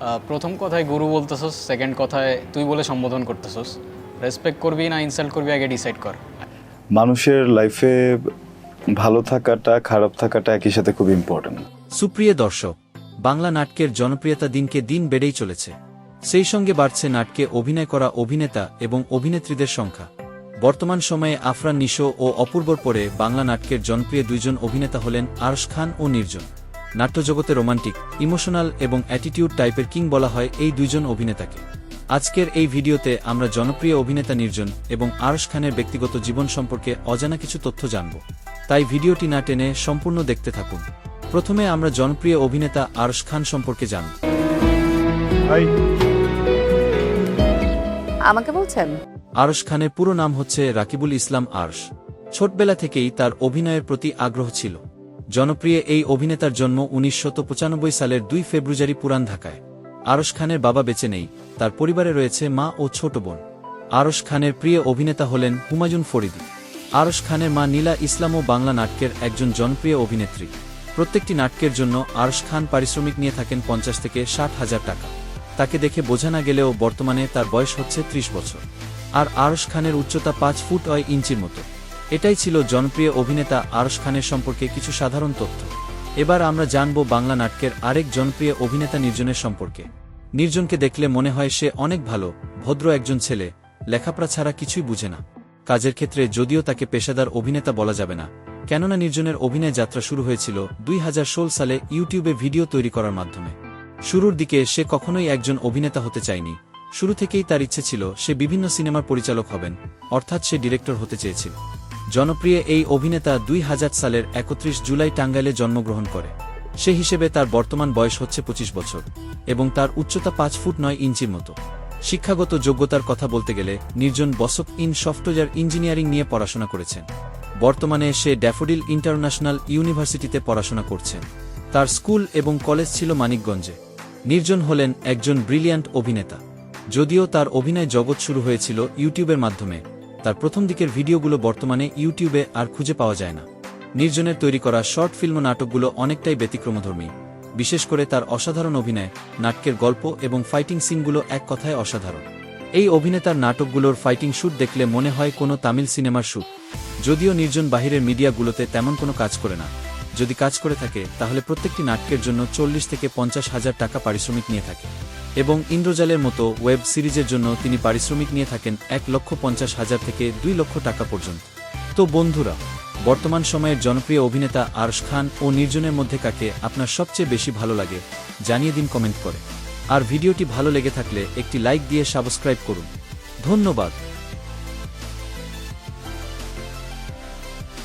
প্রথম কথায় গুরু বলতেছস সেকেন্ড কথায় তুই বলে সম্বোধন করতেছস। রেসপেক্ট করবি না ইনসাল্ট করবি আগে ডিসাইড কর। মানুষের লাইফে ভালো থাকাটা খারাপ থাকাটা একই সাথে খুব ইম্পর্টেন্ট সুপ্রিয় দর্শক বাংলা নাটকের জনপ্রিয়তা দিনকে দিন বেড়েই চলেছে। সেই সঙ্গে বাড়ছে নাটকে অভিনয় করা অভিনেতা এবং অভিনেত্রীদের সংখ্যা। বর্তমান সময়ে আফরান নিশো ও অপূর্বর পরে বাংলা নাটকের জনপ্রিয় দুইজন অভিনেতা হলেন আরশ খান ও নির্জন। নাট্যজগতে রোমান্টিক ইমোশনাল এবং অ্যাটিটিউড টাইপের কিং বলা হয় এই দুইজন অভিনেতাকে। আজকের এই ভিডিওতে আমরা জনপ্রিয় অভিনেতা নির্জন এবং আরশ খানের ব্যক্তিগত জীবন সম্পর্কে অজানা কিছু তথ্য জানব। তাই ভিডিওটি না টেনে সম্পূর্ণ দেখতে থাকুন। প্রথমে আমরা জনপ্রিয় অভিনেতা আরশ খান সম্পর্কে জানব। আমাকে বলছেন? আরশ খানের পুরো নাম হচ্ছে রাকিবুল ইসলাম আরশ। ছোটবেলা থেকেই তার অভিনয়ের প্রতি আগ্রহ ছিল। জনপ্রিয় এই অভিনেতার জন্ম উনিশশো সালের দুই ফেব্রুয়ারি পুরান ঢাকায়। আরশ খানের বাবা বেঁচে নেই, তার পরিবারে রয়েছে মা ও ছোট বোন। আরশ খানের প্রিয় অভিনেতা হলেন হুমায়ুন ফরিদি। আরশ খানের মা নীলা ইসলাম ও বাংলা নাটকের একজন জনপ্রিয় অভিনেত্রী। প্রত্যেকটি নাটকের জন্য আরশ খান পারিশ্রমিক নিয়ে থাকেন পঞ্চাশ থেকে ষাট হাজার টাকা। তাকে দেখে বোঝা না গেলেও বর্তমানে তার বয়স হচ্ছে ত্রিশ বছর। আর আরশ খানের উচ্চতা পাঁচ ফুট অয় ইঞ্চির মতো। এটাই ছিল জনপ্রিয় অভিনেতা আরশ খানের সম্পর্কে কিছু সাধারণ তথ্য। এবার আমরা জানব বাংলা নাটকের আরেক জনপ্রিয় অভিনেতা নির্জনের সম্পর্কে। নির্জনকে দেখলে মনে হয় সে অনেক ভালো, ভদ্র একজন ছেলে, লেখাপড়া ছাড়া কিছুই বুঝে না। কাজের ক্ষেত্রে যদিও তাকে পেশাদার অভিনেতা বলা যাবে না। কেননা নির্জনের অভিনয় যাত্রা শুরু হয়েছিল দুই হাজার ষোল সালে ইউটিউবে ভিডিও তৈরি করার মাধ্যমে। শুরুর দিকে সে কখনোই একজন অভিনেতা হতে চায়নি। শুরু থেকেই তার ইচ্ছে ছিল সে বিভিন্ন সিনেমার পরিচালক হবেন, অর্থাৎ সে ডিরেক্টর হতে চেয়েছিল। জনপ্রিয় এই অভিনেতা দুই হাজার সালের একত্রিশ জুলাই টাঙ্গাইলে জন্মগ্রহণ করে। সে হিসেবে তার বর্তমান বয়স হচ্ছে পঁচিশ বছর এবং তার উচ্চতা পাঁচ ফুট নয় ইঞ্চির মতো। শিক্ষাগত যোগ্যতার কথা বলতে গেলে নির্জন বসক ইন সফটওয়্যার ইঞ্জিনিয়ারিং নিয়ে পড়াশোনা করেছেন। বর্তমানে সে ড্যাফোডিল ইন্টারন্যাশনাল ইউনিভার্সিটিতে পড়াশোনা করছেন। তার স্কুল এবং কলেজ ছিল মানিকগঞ্জে। নির্জন হলেন একজন ব্রিলিয়ান্ট অভিনেতা। যদিও তার অভিনয় জগৎ শুরু হয়েছিল ইউটিউবের মাধ্যমে। তার প্রথম দিকের ভিডিওগুলো বর্তমানে ইউটিউবে আর খুঁজে পাওয়া যায় না। নির্জনের তৈরি করা শর্ট ফিল্ম নাটকগুলো অনেকটাই ব্যতিক্রমধর্মী। বিশেষ করে তার অসাধারণ অভিনয়, নাটকের গল্প এবং ফাইটিং সিনগুলো এক কথায় অসাধারণ। এই অভিনেতার নাটকগুলোর ফাইটিং শ্যুট দেখলে মনে হয় কোনো তামিল সিনেমার শ্যুট যদিও নির্জন বাহিরের মিডিয়াগুলোতে তেমন কোনো কাজ করে না। যদি কাজ করে থাকে, তাহলে প্রত্যেকটি নাটকের জন্য চল্লিশ থেকে পঞ্চাশ হাজার টাকা পারিশ্রমিক নিয়ে থাকে। এবং ইন্দ্রজালের মতো ওয়েব সিরিজের জন্য তিনি পারিশ্রমিক নিয়ে থাকেন এক লক্ষ পঞ্চাশ হাজার থেকে দুই লক্ষ টাকা পর্যন্ত। তো বন্ধুরা, বর্তমান সময়ের জনপ্রিয় অভিনেতা আরশ খান ও নির্জনের মধ্যে কাকে আপনার সবচেয়ে বেশি ভালো লাগে, জানিয়ে দিন কমেন্ট করে। আর ভিডিওটি ভালো লেগে থাকলে একটি লাইক দিয়ে সাবস্ক্রাইব করুন। ধন্যবাদ।